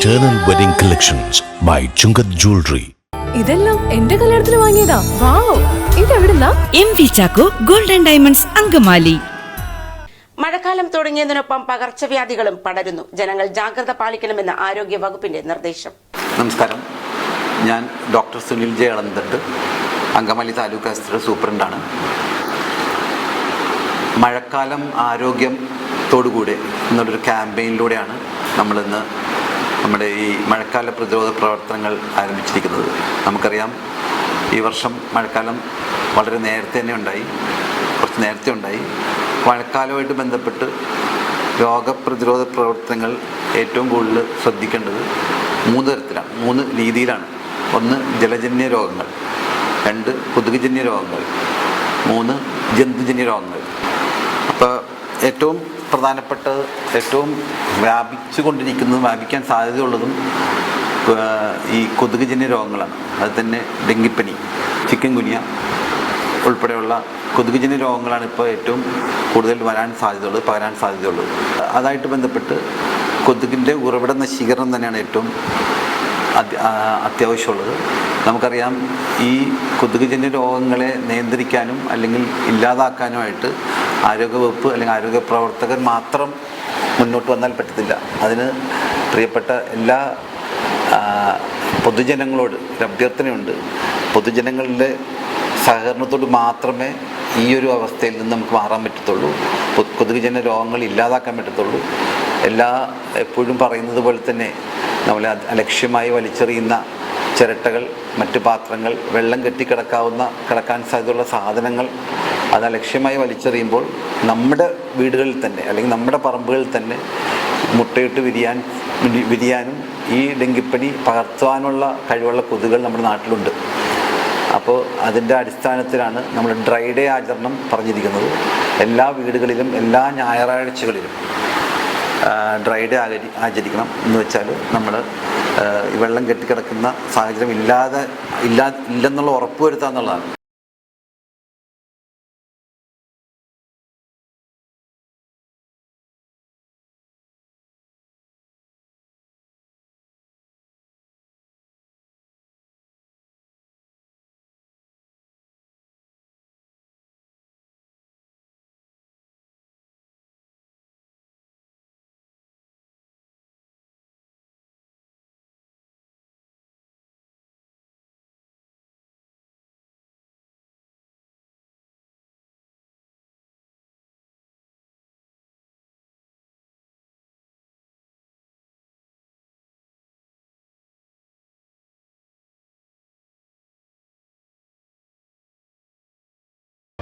Eternal Wedding Collections by Chungath Jewelry. ഇതെല്ലാം എന്റെ കല്യാണത്തിന് വാങ്ങിയതാ. Wow ഇതെവിടുന്നാ? M V Chacko golden diamonds Angamaly. മഴക്കാലം തുടങ്ങിയതിനൊപ്പം പകർച്ചവ്യാധികളും പടരുന്നു. ജനങ്ങൾ ജാഗ്രത പാലിക്കണമെന്ന് ആരോഗ്യ വകുപ്പിന്റെ നിർദ്ദേശം. നമസ്കാരം. ഞാൻ ഡോക്ടർ സുനിൽ ജെ അളന്തട്ട് അങ്കമാലി താലൂക്ക് ആശുപത്രി സൂപ്രണ്ടാണ്. മഴക്കാലം ആരോഗ്യത്തോടുകൂടെ എന്നുള്ളൊരു ക്യാമ്പയിനിലൂടെയാണ് നമ്മളിന്ന് നമ്മുടെ ഈ മഴക്കാല പ്രതിരോധ പ്രവർത്തനങ്ങൾ ആരംഭിച്ചിരിക്കുന്നത്. നമുക്കറിയാം ഈ വർഷം മഴക്കാലം വളരെ നേരത്തെ തന്നെ ഉണ്ടായി കുറച്ച് നേരത്തെ ഉണ്ടായി. മഴക്കാലമായിട്ട് ബന്ധപ്പെട്ട് രോഗപ്രതിരോധ പ്രവർത്തനങ്ങൾ ഏറ്റവും കൂടുതൽ ശ്രദ്ധിക്കേണ്ടത് മൂന്ന് തരത്തിലാണ് മൂന്ന് രീതിയിലാണ്. ഒന്ന് ജലജന്യ രോഗങ്ങൾ. രണ്ട് കൊതുകുജന്യ രോഗങ്ങൾ. മൂന്ന് ജന്തുജന്യ രോഗങ്ങൾ. അപ്പോൾ ഏറ്റവും പ്രധാനപ്പെട്ടത് ഏറ്റവും വ്യാപിച്ചു കൊണ്ടിരിക്കുന്നതും വ്യാപിക്കാൻ സാധ്യതയുള്ളതും ഈ കൊതുകുജന്യ രോഗങ്ങളാണ്. അത് തന്നെ ഡെങ്കിപ്പനി ചിക്കൻ ഗുനിയ ഉൾപ്പെടെയുള്ള കൊതുകുജന്യ രോഗങ്ങളാണ് ഇപ്പോൾ ഏറ്റവും കൂടുതൽ വരാൻ സാധ്യതയുള്ളത് പകരാൻ സാധ്യതയുള്ളത്. അതായിട്ട് ബന്ധപ്പെട്ട് കൊതുകിന്റെ ഉറവിട നശീകരണം തന്നെയാണ് ഏറ്റവും അത്യ- അത്യാവശ്യമുള്ളത്. നമുക്കറിയാം ഈ കൊതുകുജന്യ രോഗങ്ങളെ നിയന്ത്രിക്കാനും അല്ലെങ്കിൽ ഇല്ലാതാക്കാനുമായിട്ട് ആരോഗ്യവകുപ്പ് അല്ലെങ്കിൽ ആരോഗ്യ പ്രവർത്തകർ മാത്രം മുന്നോട്ട് വന്നാൽ പറ്റത്തില്ല. അതിന് പ്രിയപ്പെട്ട എല്ലാ പൊതുജനങ്ങളോട് ഒരു അഭ്യർത്ഥനയുണ്ട്. പൊതുജനങ്ങളുടെ സഹകരണത്തോട് മാത്രമേ ഈ ഒരു അവസ്ഥയിൽ നിന്ന് നമുക്ക് മാറാൻ പറ്റത്തുള്ളൂ. കൊതുകുജന രോഗങ്ങൾ ഇല്ലാതാക്കാൻ പറ്റത്തുള്ളൂ. എല്ലാ എപ്പോഴും പറയുന്നത് പോലെ തന്നെ നമ്മളെ അലക്ഷ്യമായി വലിച്ചെറിയുന്ന ചിരട്ടകൾ മറ്റു പാത്രങ്ങൾ വെള്ളം കെട്ടിക്കിടക്കാവുന്ന കിടക്കാൻ സാധ്യതയുള്ള സാധനങ്ങൾ അത് ലക്ഷ്യമായി വലിച്ചെറിയുമ്പോൾ നമ്മുടെ വീടുകളിൽ തന്നെ അല്ലെങ്കിൽ നമ്മുടെ പറമ്പുകളിൽ തന്നെ മുട്ടയിട്ട് വിരിയാൻ വിരി- വിരിയാനും ഈ ഡെങ്കിപ്പനി പകർത്തുവാനുള്ള കഴിവുള്ള കൊതുകൾ നമ്മുടെ നാട്ടിലുണ്ട്. അപ്പോൾ അതിന്റെ അടിസ്ഥാനത്തിലാണ് നമ്മൾ ഡ്രൈ ഡേ ആചരണം പറഞ്ഞിരിക്കുന്നത്. എല്ലാ വീടുകളിലും എല്ലാ ഞായറാഴ്ചകളിലും ഡ്രൈ ഡേ ആചരി ആചരിക്കണം എന്ന് വെച്ചാൽ നമ്മൾ വെള്ളം കെട്ടിക്കിടക്കുന്ന സാഹചര്യം ഇല്ലാതെ ഇല്ലാ ഇല്ലെന്നുള്ള ഉറപ്പ് വരുത്തുക എന്നുള്ളതാണ്